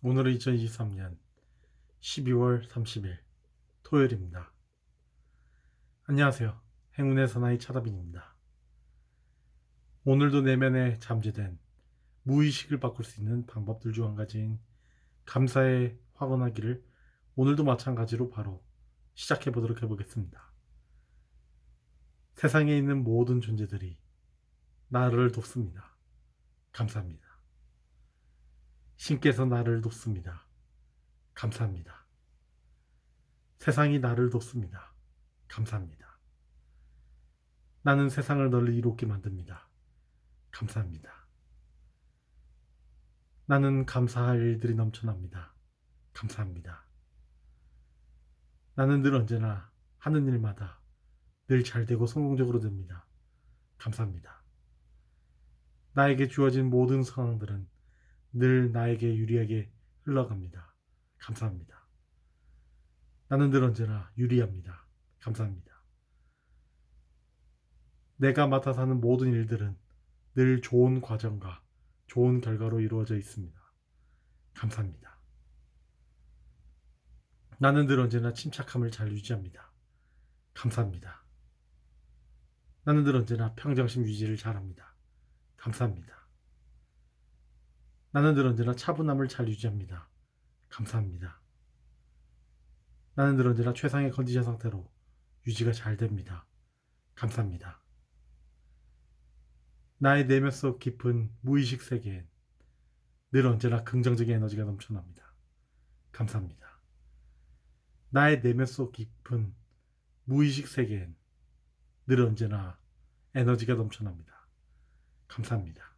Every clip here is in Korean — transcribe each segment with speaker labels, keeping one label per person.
Speaker 1: 오늘은 2023년 12월 30일 토요일입니다. 안녕하세요. 행운의 사나이 차다빈입니다. 오늘도 내면에 잠재된 무의식을 바꿀 수 있는 방법들 중 한 가지인 감사의 확언하기를 오늘도 마찬가지로 바로 시작해 보도록 해보겠습니다. 세상에 있는 모든 존재들이 나를 돕습니다. 감사합니다. 신께서 나를 돕습니다. 감사합니다. 세상이 나를 돕습니다. 감사합니다. 나는 세상을 널리 이롭게 만듭니다. 감사합니다. 나는 감사할 일들이 넘쳐납니다. 감사합니다. 나는 늘 언제나 하는 일마다 늘 잘 되고 성공적으로 됩니다. 감사합니다. 나에게 주어진 모든 상황들은 늘 나에게 유리하게 흘러갑니다. 감사합니다. 나는 늘 언제나 유리합니다. 감사합니다. 내가 맡아서 하는 모든 일들은 늘 좋은 과정과 좋은 결과로 이루어져 있습니다. 감사합니다. 나는 늘 언제나 침착함을 잘 유지합니다. 감사합니다. 나는 늘 언제나 평정심 유지를 잘합니다. 감사합니다. 나는 늘 언제나 차분함을 잘 유지합니다. 감사합니다. 나는 늘 언제나 최상의 컨디션 상태로 유지가 잘 됩니다. 감사합니다. 나의 내면 속 깊은 무의식 세계엔 늘 언제나 긍정적인 에너지가 넘쳐납니다. 감사합니다. 나의 내면 속 깊은 무의식 세계엔 늘 언제나 에너지가 넘쳐납니다. 감사합니다.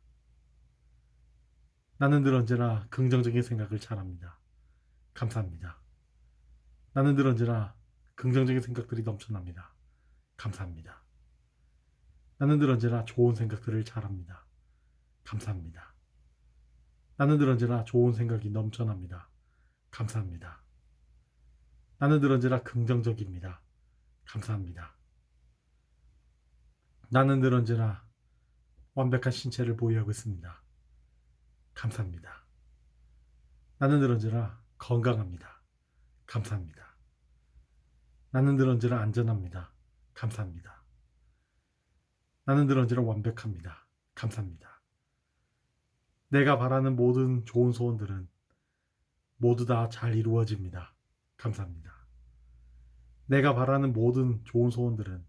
Speaker 1: 나는 늘 언제나 긍정적인 생각을 잘합니다. 감사합니다. 나는 늘 언제나 긍정적인 생각들이 넘쳐납니다. 감사합니다. 나는 늘 언제나 좋은 생각들을 잘합니다. 감사합니다. 나는 늘 언제나 좋은 생각이 넘쳐납니다. 감사합니다. 나는 늘 언제나 긍정적입니다. 감사합니다. 나는 늘 언제나 완벽한 신체를 보유하고 있습니다. 감사합니다. 나는 늘 언제나 건강합니다. 감사합니다. 나는 늘 언제나 안전합니다. 감사합니다. 나는 늘 언제나 완벽합니다. 감사합니다. 내가 바라는 모든 좋은 소원들은 모두 다 잘 이루어집니다. 감사합니다. 내가 바라는 모든 좋은 소원들은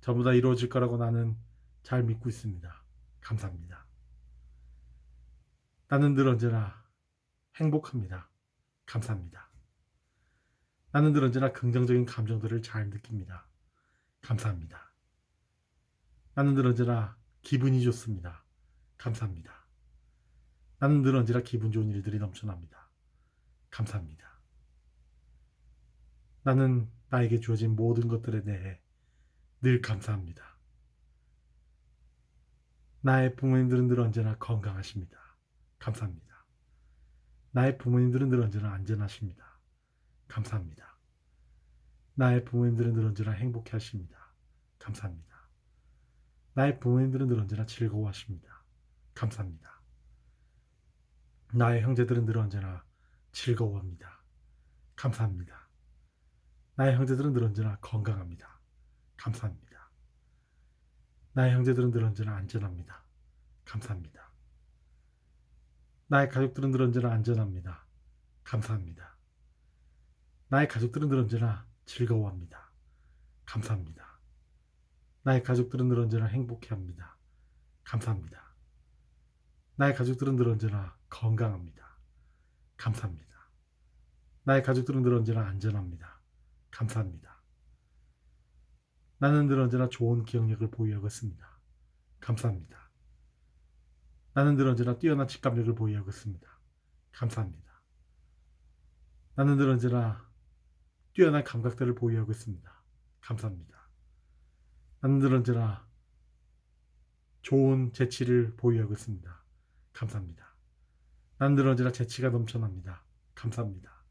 Speaker 1: 전부 다 이루어질 거라고 나는 잘 믿고 있습니다. 감사합니다. 나는 늘 언제나 행복합니다. 감사합니다. 나는 늘 언제나 긍정적인 감정들을 잘 느낍니다. 감사합니다. 나는 늘 언제나 기분이 좋습니다. 감사합니다. 나는 늘 언제나 기분 좋은 일들이 넘쳐납니다. 감사합니다. 나는 나에게 주어진 모든 것들에 대해 늘 감사합니다. 나의 부모님들은 늘 언제나 건강하십니다. 감사합니다. 나의 부모님들은 늘 언제나 안전하십니다. 감사합니다. 나의 부모님들은 늘 언제나 행복해 하십니다. 감사합니다. 나의 부모님들은 늘 언제나 즐거워 하십니다. 감사합니다. 나의 형제들은 늘 언제나 즐거워합니다. 감사합니다. 나의 형제들은 늘 언제나 건강합니다. 감사합니다. 나의 형제들은 늘 언제나 안전합니다. 감사합니다. 나의 가족들은 늘 언제나 안전합니다. 감사합니다. 나의 가족들은 늘 언제나 즐거워합니다. 감사합니다. 나의 가족들은 늘 언제나 행복해합니다. 감사합니다. 나의 가족들은 늘 언제나 건강합니다. 감사합니다. 나의 가족들은 늘 언제나 안전합니다. 감사합니다. 나는 늘 언제나 좋은 기억력을 보유하고 있습니다. 감사합니다. 나는 늘 언제나 뛰어난 직감력을 보유하고 있습니다. 감사합니다. 나는 늘 언제나 뛰어난 감각들을 보유하고 있습니다. 감사합니다. 나는 늘 언제나 좋은 재치를 보유하고 있습니다. 감사합니다. 나는 늘 언제나 재치가 넘쳐납니다. 감사합니다.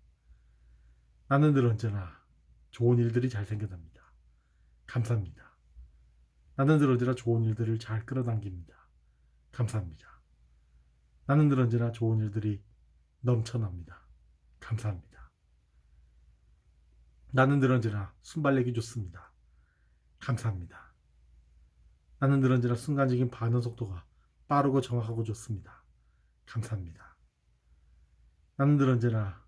Speaker 1: 나는 늘 언제나 좋은 일들이 잘 생겨납니다. 감사합니다. 나는 늘 언제나 좋은 일들을 잘 끌어당깁니다. 감사합니다. 나는 늘 언제나 좋은 일들이 넘쳐납니다. 감사합니다. 나는 늘 언제나 순발력이 좋습니다. 감사합니다. 나는 늘 언제나 순간적인 반응 속도가 빠르고 정확하고 좋습니다. 감사합니다. 나는 늘 언제나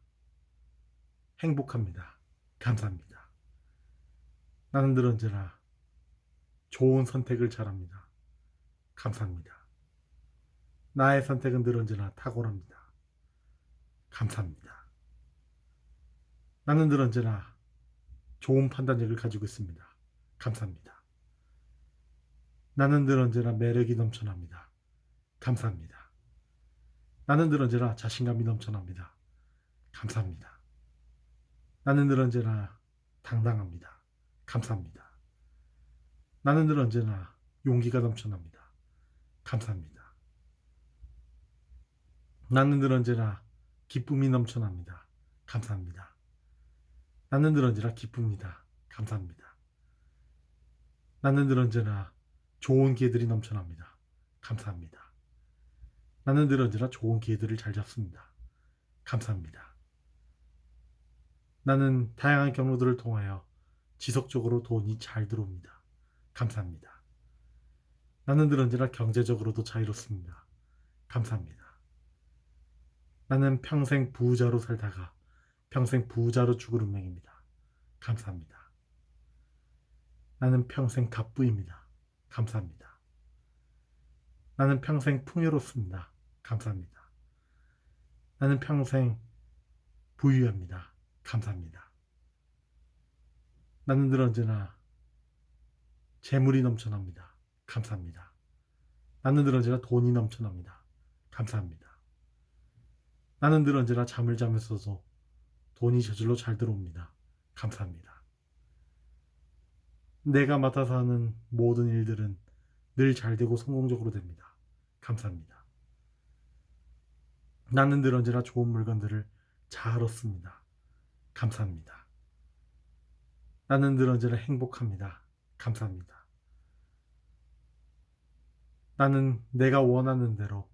Speaker 1: 행복합니다. 감사합니다. 나는 늘 언제나 좋은 선택을 잘합니다. 감사합니다. 나의 선택은 늘 언제나 탁월합니다. 감사합니다. 나는 늘 언제나 좋은 판단력을 가지고 있습니다. 감사합니다. 나는 늘 언제나 매력이 넘쳐납니다. 감사합니다. 나는 늘 언제나 자신감이 넘쳐납니다. 감사합니다. 나는 늘 언제나 당당합니다. 감사합니다. 나는 늘 언제나 용기가 넘쳐납니다. 감사합니다. 나는 늘 언제나 기쁨이 넘쳐납니다. 감사합니다. 나는 늘 언제나 기쁩니다. 감사합니다. 나는 늘 언제나 좋은 기회들이 넘쳐납니다. 감사합니다. 나는 늘 언제나 좋은 기회들을 잘 잡습니다. 감사합니다. 나는 다양한 경로들을 통하여 지속적으로 돈이 잘 들어옵니다. 감사합니다. 나는 늘 언제나 경제적으로도 자유롭습니다. 감사합니다. 나는 평생 부자로 살다가 평생 부자로 죽을 운명입니다. 감사합니다. 나는 평생 갑부입니다. 감사합니다. 나는 평생 풍요롭습니다. 감사합니다. 나는 평생 부유합니다. 감사합니다. 나는 늘 언제나 재물이 넘쳐납니다. 감사합니다. 나는 늘 언제나 돈이 넘쳐납니다. 감사합니다. 나는 늘 언제나 잠을 자면서도 돈이 저절로 잘 들어옵니다. 감사합니다. 내가 맡아서 하는 모든 일들은 늘 잘 되고 성공적으로 됩니다. 감사합니다. 나는 늘 언제나 좋은 물건들을 잘 얻습니다. 감사합니다. 나는 늘 언제나 행복합니다. 감사합니다. 나는 내가 원하는 대로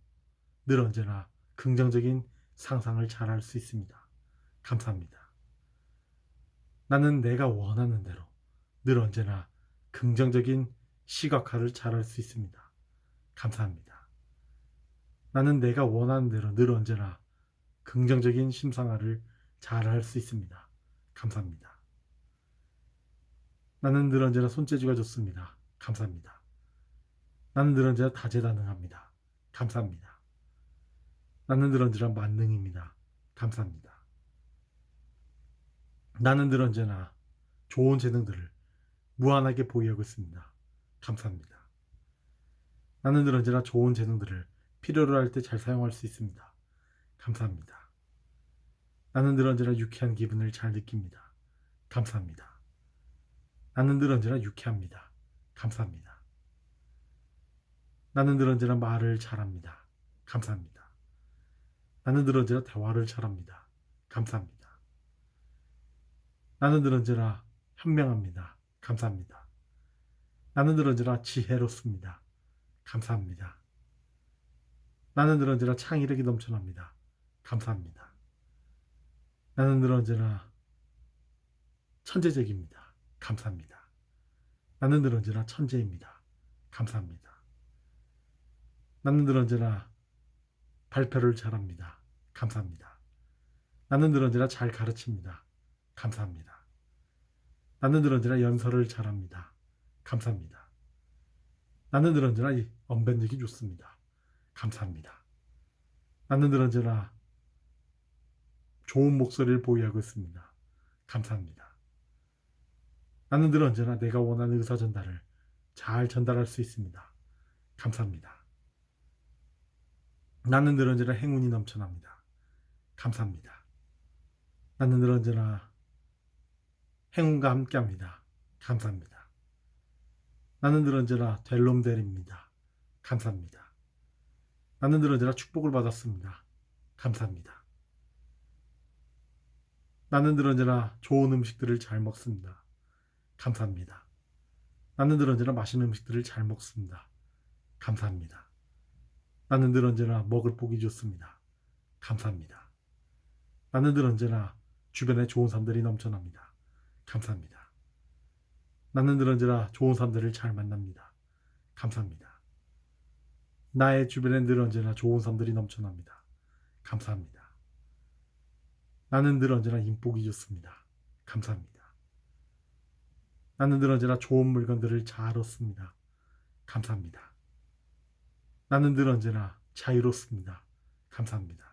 Speaker 1: 늘 언제나 긍정적인 상상을 잘 할 수 있습니다. 감사합니다. 나는 내가 원하는 대로 늘 언제나 긍정적인 시각화를 잘 할 수 있습니다. 감사합니다. 나는 내가 원하는 대로 늘 언제나 긍정적인 심상화를 잘 할 수 있습니다. 감사합니다. 나는 늘 언제나 손재주가 좋습니다. 감사합니다. 나는 늘 언제나 다재다능합니다. 감사합니다. 나는 늘 언제나 만능입니다. 감사합니다. 나는 늘 언제나 좋은 재능들을 무한하게 보유하고 있습니다. 감사합니다. 나는 늘 언제나 좋은 재능들을 필요로 할 때 잘 사용할 수 있습니다. 감사합니다. 나는 늘 언제나 유쾌한 기분을 잘 느낍니다. 감사합니다. 나는 늘 언제나 유쾌합니다. 감사합니다. 나는 늘 언제나 말을 잘합니다. 감사합니다. 나는 늘 언제나 대화를 잘합니다. 감사합니다. 나는 늘 언제나 현명합니다. 감사합니다. 나는 늘 언제나 지혜롭습니다. 감사합니다. 나는 늘 언제나 창의력이 넘쳐납니다. 감사합니다. 나는 늘 언제나 천재적입니다. 감사합니다. 나는 늘 언제나 천재입니다. 감사합니다. 나는 늘 언제나 발표를 잘합니다. 감사합니다. 나는 늘 언제나 잘 가르칩니다. 감사합니다. 나는 늘 언제나 연설을 잘합니다. 감사합니다. 나는 늘 언제나 이 언변력이 좋습니다. 감사합니다. 나는 늘 언제나 좋은 목소리를 보유하고 있습니다. 감사합니다. 나는 늘 언제나 내가 원하는 의사 전달을 잘 전달할 수 있습니다. 감사합니다. 나는 늘 언제나 행운이 넘쳐납니다. 감사합니다. 나는 늘 언제나 행운과 함께합니다. 감사합니다. 나는 늘 언제나 델롬델입니다. 감사합니다. 나는 늘 언제나 축복을 받았습니다. 감사합니다. 나는 늘 언제나 좋은 음식들을 잘 먹습니다. 감사합니다. 나는 늘 언제나 맛있는 음식들을 잘 먹습니다. 감사합니다. 나는 늘 언제나 먹을 복이 좋습니다. 감사합니다. 나는 늘 언제나 주변에 좋은 사람들이 넘쳐납니다. 감사합니다. 나는 늘 언제나 좋은 사람들을 잘 만납니다. 감사합니다. 나의 주변에 늘 언제나 좋은 사람들이 넘쳐납니다. 감사합니다. 나는 늘 언제나 인복이 좋습니다. 감사합니다. 나는 늘 언제나 좋은 물건들을 잘 얻습니다. 감사합니다. 나는 늘 언제나 자유롭습니다. 감사합니다.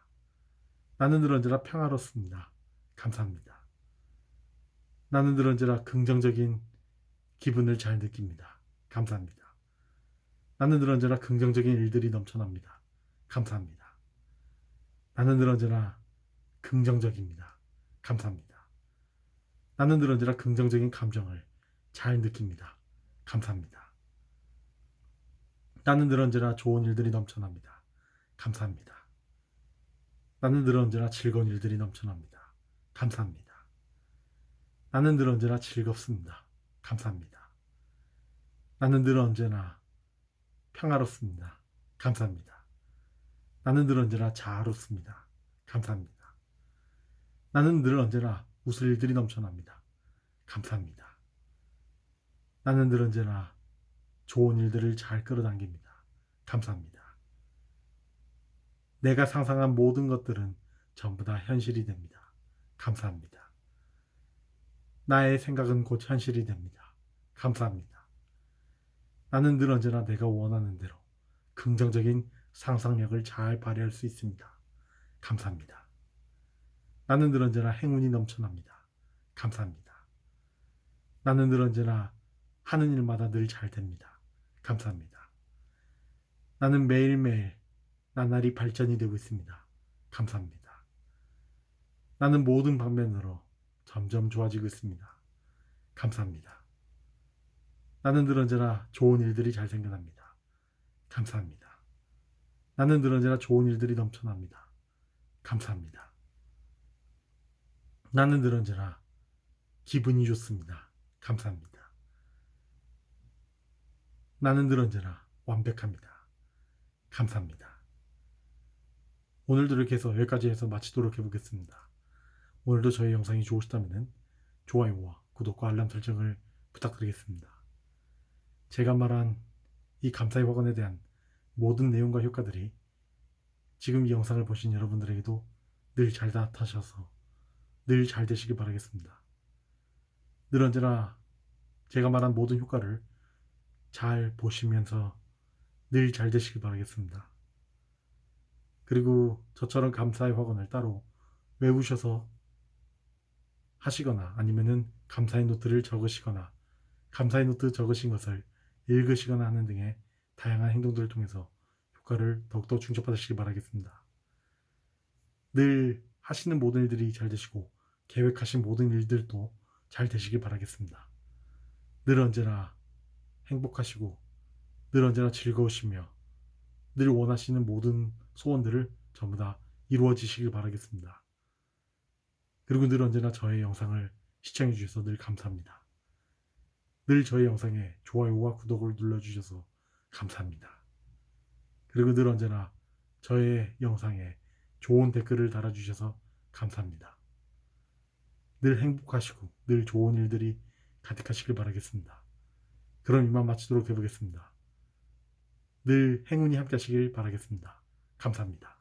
Speaker 1: 나는 늘 언제나 평화롭습니다. 감사합니다. 나는 늘 언제나 긍정적인 기분을 잘 느낍니다. 감사합니다. 나는 늘 언제나 긍정적인 일들이 넘쳐납니다. 감사합니다. 나는 늘 언제나 긍정적입니다. 감사합니다. 나는 늘 언제나 긍정적인 감정을 잘 느낍니다. 감사합니다. 나는 늘 언제나 좋은 일들이 넘쳐납니다. 감사합니다. 나는 늘 언제나 즐거운 일들이 넘쳐납니다. 감사합니다. 나는 늘 언제나 즐겁습니다. 감사합니다. 나는 늘 언제나 평화롭습니다. 감사합니다. 나는 늘 언제나 자아롭습니다. 감사합니다. 나는 늘 언제나 웃을 일들이 넘쳐납니다. 감사합니다. 나는 늘 언제나 좋은 일들을 잘 끌어당깁니다. 감사합니다. 내가 상상한 모든 것들은 전부 다 현실이 됩니다. 감사합니다. 나의 생각은 곧 현실이 됩니다. 감사합니다. 나는 늘 언제나 내가 원하는 대로 긍정적인 상상력을 잘 발휘할 수 있습니다. 감사합니다. 나는 늘 언제나 행운이 넘쳐납니다. 감사합니다. 나는 늘 언제나 하는 일마다 늘 잘 됩니다. 감사합니다. 나는 매일매일 나날이 발전이 되고 있습니다. 감사합니다. 나는 모든 방면으로 점점 좋아지고 있습니다. 감사합니다. 나는 늘 언제나 좋은 일들이 잘 생겨납니다. 감사합니다. 나는 늘 언제나 좋은 일들이 넘쳐납니다. 감사합니다. 나는 늘 언제나 기분이 좋습니다. 감사합니다. 나는 늘 언제나 완벽합니다. 감사합니다. 오늘도 이렇게 해서 여기까지 해서 마치도록 해보겠습니다. 오늘도 저희 영상이 좋으시다면 좋아요와 구독과 알람 설정을 부탁드리겠습니다. 제가 말한 이 감사의 확언에 대한 모든 내용과 효과들이 지금 이 영상을 보신 여러분들에게도 늘 잘 나타나셔서 늘 잘 되시길 바라겠습니다. 늘 언제나 제가 말한 모든 효과를 잘 보시면서 늘 잘 되시길 바라겠습니다. 그리고 저처럼 감사의 확언을 따로 외우셔서 하시거나 아니면은 감사의 노트를 적으시거나 감사의 노트 적으신 것을 읽으시거나 하는 등의 다양한 행동들을 통해서 효과를 더욱더 충족받으시길 바라겠습니다. 늘 하시는 모든 일들이 잘 되시고 계획하신 모든 일들도 잘 되시길 바라겠습니다. 늘 언제나 행복하시고 늘 언제나 즐거우시며 늘 원하시는 모든 소원들을 전부 다 이루어지시길 바라겠습니다. 그리고 늘 언제나 저의 영상을 시청해 주셔서 늘 감사합니다. 늘 저의 영상에 좋아요와 구독을 눌러주셔서 감사합니다. 그리고 늘 언제나 저의 영상에 좋은 댓글을 달아주셔서 감사합니다. 늘 행복하시고 늘 좋은 일들이 가득하시길 바라겠습니다. 그럼 이만 마치도록 해보겠습니다. 늘 행운이 함께 하시길 바라겠습니다. 감사합니다.